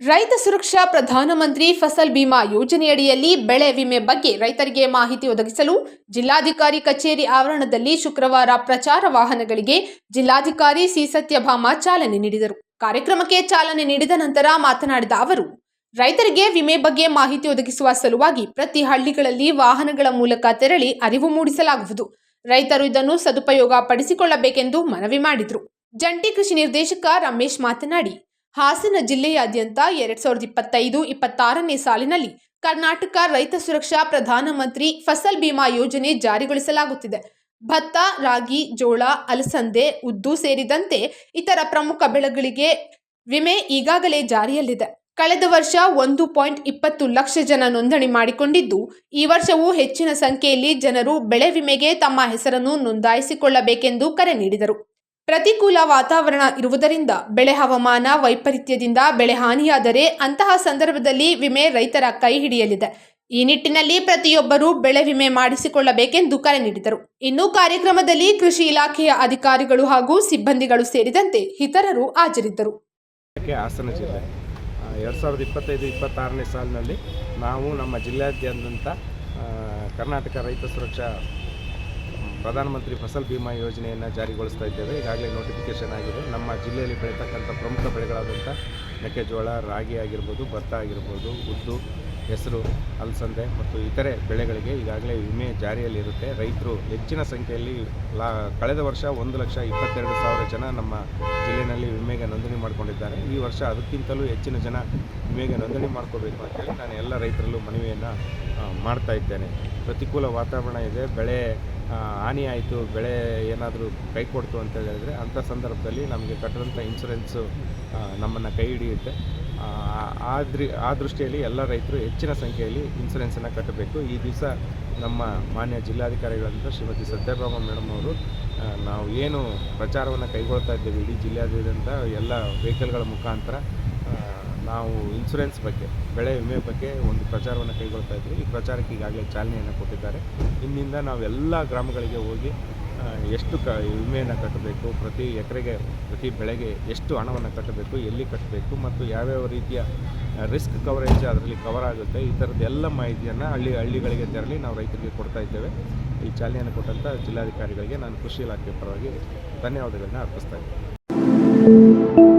ರೈತ ಸುರಕ್ಷಾ ಪ್ರಧಾನಮಂತ್ರಿ ಫಸಲ್ ಬಿಮಾ ಯೋಜನೆಯಡಿಯಲ್ಲಿ ಬೆಳೆ ವಿಮೆ ಬಗ್ಗೆ ರೈತರಿಗೆ ಮಾಹಿತಿ ಒದಗಿಸಲು ಜಿಲ್ಲಾಧಿಕಾರಿ ಕಚೇರಿ ಆವರಣದಲ್ಲಿ ಶುಕ್ರವಾರ ಪ್ರಚಾರ ವಾಹನಗಳಿಗೆ ಜಿಲ್ಲಾಧಿಕಾರಿ ಸಿ ಸತ್ಯಭಾಮ ಚಾಲನೆ ನೀಡಿದರು. ಕಾರ್ಯಕ್ರಮಕ್ಕೆ ಚಾಲನೆ ನೀಡಿದ ನಂತರ ಮಾತನಾಡಿದ ಅವರು, ರೈತರಿಗೆ ವಿಮೆ ಬಗ್ಗೆ ಮಾಹಿತಿ ಒದಗಿಸುವ ಸಲುವಾಗಿ ಪ್ರತಿ ಹಳ್ಳಿಗಳಲ್ಲಿ ವಾಹನಗಳ ಮೂಲಕ ತೆರಳಿ ಅರಿವು ಮೂಡಿಸಲಾಗುವುದು. ರೈತರು ಇದನ್ನು ಸದುಪಯೋಗ ಪಡಿಸಿಕೊಳ್ಳಬೇಕೆಂದು ಮನವಿ ಮಾಡಿದರು. ಜಂಟಿ ಕೃಷಿ ನಿರ್ದೇಶಕ ರಮೇಶ್ ಮಾತನಾಡಿ ಹಾಸನ ಜಿಲ್ಲೆಯಾದ್ಯಂತ ಎರಡ್ ಸಾವಿರದ ಇಪ್ಪತ್ತೈದು, ಇಪ್ಪತ್ತಾರನೇ ಸಾಲಿನಲ್ಲಿ ಕರ್ನಾಟಕ ರೈತ ಸುರಕ್ಷಾ ಪ್ರಧಾನಮಂತ್ರಿ ಫಸಲ್ ಬಿಮಾ ಯೋಜನೆ ಜಾರಿಗೊಳಿಸಲಾಗುತ್ತಿದೆ. ಭತ್ತ, ರಾಗಿ, ಜೋಳ, ಅಲಸಂದೆ, ಉದ್ದು ಸೇರಿದಂತೆ ಇತರ ಪ್ರಮುಖ ಬೆಳೆಗಳಿಗೆ ವಿಮೆ ಈಗಾಗಲೇ ಜಾರಿಯಲ್ಲಿದೆ. ಕಳೆದ ವರ್ಷ ಒಂದು ಪಾಯಿಂಟ್ ಇಪ್ಪತ್ತು ಲಕ್ಷ ಜನ ನೋಂದಣಿ ಮಾಡಿಕೊಂಡಿದ್ದು, ಈ ವರ್ಷವೂ ಹೆಚ್ಚಿನ ಸಂಖ್ಯೆಯಲ್ಲಿ ಜನರು ಬೆಳೆ ವಿಮೆಗೆ ತಮ್ಮ ಹೆಸರನ್ನು ನೋಂದಾಯಿಸಿಕೊಳ್ಳಬೇಕೆಂದು ಕರೆ ನೀಡಿದರು. ಪ್ರತಿಕೂಲ ವಾತಾವರಣ ಇರುವುದರಿಂದ ಬೆಳೆ ಹವಾಮಾನ ವೈಪರೀತ್ಯದಿಂದ ಬೆಳೆ ಹಾನಿಯಾದರೆ ಅಂತಹ ಸಂದರ್ಭದಲ್ಲಿ ವಿಮೆ ರೈತರ ಕೈ ಹಿಡಿಯಲಿದೆ. ಈ ನಿಟ್ಟಿನಲ್ಲಿ ಪ್ರತಿಯೊಬ್ಬರೂ ಬೆಳೆ ವಿಮೆ ಮಾಡಿಸಿಕೊಳ್ಳಬೇಕೆಂದು ಕರೆ ನೀಡಿದರು. ಇನ್ನು ಕಾರ್ಯಕ್ರಮದಲ್ಲಿ ಕೃಷಿ ಇಲಾಖೆಯ ಅಧಿಕಾರಿಗಳು ಹಾಗೂ ಸಿಬ್ಬಂದಿಗಳು ಸೇರಿದಂತೆ ಇತರರು ಹಾಜರಿದ್ದರು. ಹಾಸನ ಜಿಲ್ಲೆ. ಎರಡು ಸಾವಿರದ ಇಪ್ಪತ್ತೈದು, ಇಪ್ಪತ್ತಾರನೇ ಸಾಲಿನಲ್ಲಿ ನಾವು ನಮ್ಮ ಜಿಲ್ಲಾದ್ಯಂತ ಕರ್ನಾಟಕ ರೈತ ಸುರಕ್ಷಾ ಪ್ರಧಾನಮಂತ್ರಿ ಫಸಲ್ ಬಿಮಾ ಯೋಜನೆಯನ್ನು ಜಾರಿಗೊಳಿಸ್ತಾ ಇದ್ದೇವೆ. ಈಗಾಗಲೇ ನೋಟಿಫಿಕೇಷನ್ ಆಗಿದೆ. ನಮ್ಮ ಜಿಲ್ಲೆಯಲ್ಲಿ ಬೆಳೀತಕ್ಕಂಥ ಪ್ರಮುಖ ಬೆಳೆಗಳಾದಂಥ ಮೆಕ್ಕೆಜೋಳ, ರಾಗಿ ಆಗಿರ್ಬೋದು, ಭತ್ತ ಆಗಿರ್ಬೋದು, ಉದ್ದು, ಹೆಸರು, ಅಲಸಂದೆ ಮತ್ತು ಇತರೆ ಬೆಳೆಗಳಿಗೆ ಈಗಾಗಲೇ ವಿಮೆ ಜಾರಿಯಲ್ಲಿರುತ್ತೆ. ರೈತರು ಹೆಚ್ಚಿನ ಸಂಖ್ಯೆಯಲ್ಲಿ ಲಾ, ಕಳೆದ ವರ್ಷ ಒಂದು ಲಕ್ಷ ಇಪ್ಪತ್ತೆರಡು ಸಾವಿರ ಜನ ನಮ್ಮ ಜಿಲ್ಲೆಯಲ್ಲಿ ವಿಮೆಗೆ ನೋಂದಣಿ ಮಾಡಿಕೊಂಡಿದ್ದಾರೆ. ಈ ವರ್ಷ ಅದಕ್ಕಿಂತಲೂ ಹೆಚ್ಚಿನ ಜನ ವಿಮೆಗೆ ನೋಂದಣಿ ಮಾಡ್ಕೋಬೇಕು ಅಂತೇಳಿ ನಾನು ಎಲ್ಲ ರೈತರಲ್ಲೂ ಮನವಿಯನ್ನು ಮಾಡ್ತಾ ಇದ್ದೇನೆ. ಪ್ರತಿಕೂಲ ವಾತಾವರಣ ಇದೆ. ಬೆಳೆ ಹಾನಿ ಆಯಿತು, ಬೆಳೆ ಏನಾದರೂ ಕೈ ಕೊಡ್ತು ಅಂತ ಹೇಳಿದರೆ ಅಂಥ ಸಂದರ್ಭದಲ್ಲಿ ನಮಗೆ ಕಟ್ಟಿದಂಥ ಇನ್ಸೂರೆನ್ಸು ನಮ್ಮನ್ನು ಕೈ ಹಿಡಿಯುತ್ತೆ. ಆದ್ರಿ ಆ ದೃಷ್ಟಿಯಲ್ಲಿ ಎಲ್ಲ ರೈತರು ಹೆಚ್ಚಿನ ಸಂಖ್ಯೆಯಲ್ಲಿ ಇನ್ಸೂರೆನ್ಸನ್ನು ಕಟ್ಟಬೇಕು. ಈ ದಿವಸ ನಮ್ಮ ಮಾನ್ಯ ಜಿಲ್ಲಾಧಿಕಾರಿಗಳಂತ ಶ್ರೀಮತಿ ಸತ್ಯಭಾಮ ಮೇಡಮ್ ಅವರು ನಾವು ಏನು ಪ್ರಚಾರವನ್ನು ಕೈಗೊಳ್ತಾ ಇದ್ದೇವೆ ಇಡೀ ಜಿಲ್ಲೆಯಾದ್ಯಂತ ಎಲ್ಲ ವೆಹಿಕಲ್ಗಳ ಮುಖಾಂತರ ನಾವು ಇನ್ಸೂರೆನ್ಸ್ ಬಗ್ಗೆ, ಬೆಳೆ ವಿಮೆ ಬಗ್ಗೆ ಒಂದು ಪ್ರಚಾರವನ್ನು ಕೈಗೊಳ್ತಾ ಇದ್ವಿ. ಈ ಪ್ರಚಾರಕ್ಕೆ ಈಗಾಗಲೇ ಚಾಲನೆಯನ್ನು ಕೊಟ್ಟಿದ್ದಾರೆ. ಇಂದಿಂದ ನಾವು ಎಲ್ಲ ಗ್ರಾಮಗಳಿಗೆ ಹೋಗಿ ಎಷ್ಟು ಕ, ವಿಮೆಯನ್ನು ಕಟ್ಟಬೇಕು, ಪ್ರತಿ ಎಕರೆಗೆ, ಪ್ರತಿ ಬೆಳೆಗೆ ಎಷ್ಟು ಹಣವನ್ನು ಕಟ್ಟಬೇಕು, ಎಲ್ಲಿ ಕಟ್ಟಬೇಕು, ಮತ್ತು ಯಾವ್ಯಾವ ರೀತಿಯ ರಿಸ್ಕ್ ಕವರೇಜ್ ಅದರಲ್ಲಿ ಕವರ್ ಆಗುತ್ತೆ, ಈ ಥರದ ಎಲ್ಲ ಮಾಹಿತಿಯನ್ನು ಹಳ್ಳಿ, ಹಳ್ಳಿಗಳಿಗೆ ತೆರಳಿ ನಾವು ರೈತರಿಗೆ ಕೊಡ್ತಾ ಇದ್ದೇವೆ. ಈ ಚಾಲನೆಯನ್ನು ಕೊಟ್ಟಂಥ ಜಿಲ್ಲಾಧಿಕಾರಿಗಳಿಗೆ ನಾನು ಕೃಷಿ ಇಲಾಖೆ ಪರವಾಗಿ ಧನ್ಯವಾದಗಳನ್ನ ಅರ್ಪಿಸ್ತಾ ಇದ್ದೀನಿ.